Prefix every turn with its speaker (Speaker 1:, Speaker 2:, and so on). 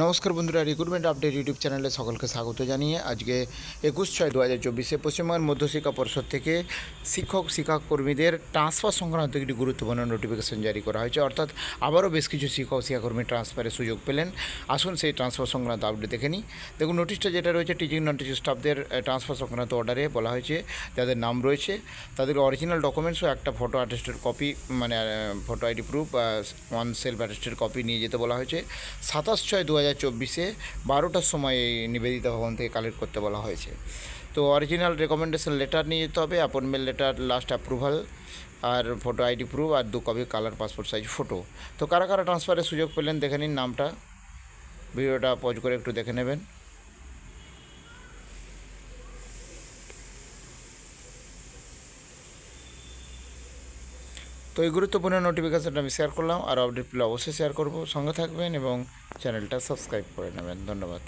Speaker 1: নমস্কার বন্ধুরা recruitment update YouTube চ্যানেলে সকলকে স্বাগত জানিয়ে আজকে একুশ ছয় দু হাজার চব্বিশে পশ্চিমবঙ্গের মধ্যশিক্ষা পরিষদ থেকে শিক্ষক, শিক্ষাকর্মীদের ট্রান্সফার সংক্রান্ত একটি গুরুত্বপূর্ণ নোটিফিকেশন জারি করা হয়েছে। অর্থাৎ আবারও বেশ কিছু শিক্ষক, শিক্ষাকর্মী ট্রান্সফারের সুযোগ পেলেন। আসুন সেই ট্রান্সফার সংক্রান্ত আপডেট দেখে নিই। দেখুন নোটিশটা যেটা রয়েছে টিচিং নন টিচিং স্টাফদের ট্রান্সফার সংক্রান্ত অর্ডারে বলা হয়েছে, যাদের নাম রয়েছে, তাদের অরিজিনাল ডকুমেন্টস ও একটা ফটো অ্যাটেস্টেড কপি মানে photo ID proof one self attested copy নিয়ে যেতে বলা হয়েছে। সাতাশ ছয় দু হাজার চব্বিশে বারোটার সময় এই নিবেদিতা ভবন থেকে কালেক্ট করতে বলা হয়েছে। তো অরিজিনাল রেকমেন্ডেশন লেটার নিয়ে যেতে হবে অ্যাপয়েন্টমেন্ট লেটার লাস্ট অ্যাপ্রুভাল আর ফটো আইডি প্রুফ আর দু copy colour passport size photo তো কারা কারা ট্রান্সফারের সুযোগ পেলেন, দেখে নিন নামটা। ভিডিওটা পজ করে একটু দেখে নেবেন। তো এই গুরুত্বপূর্ণ নোটিফিকেশনটা আমি শেয়ার করলাম, আর আপডেট পেলে অবশ্যই শেয়ার করব। সঙ্গে থাকবেন এবং চ্যানেলটা সাবস্ক্রাইব করে নেবেন। ধন্যবাদ।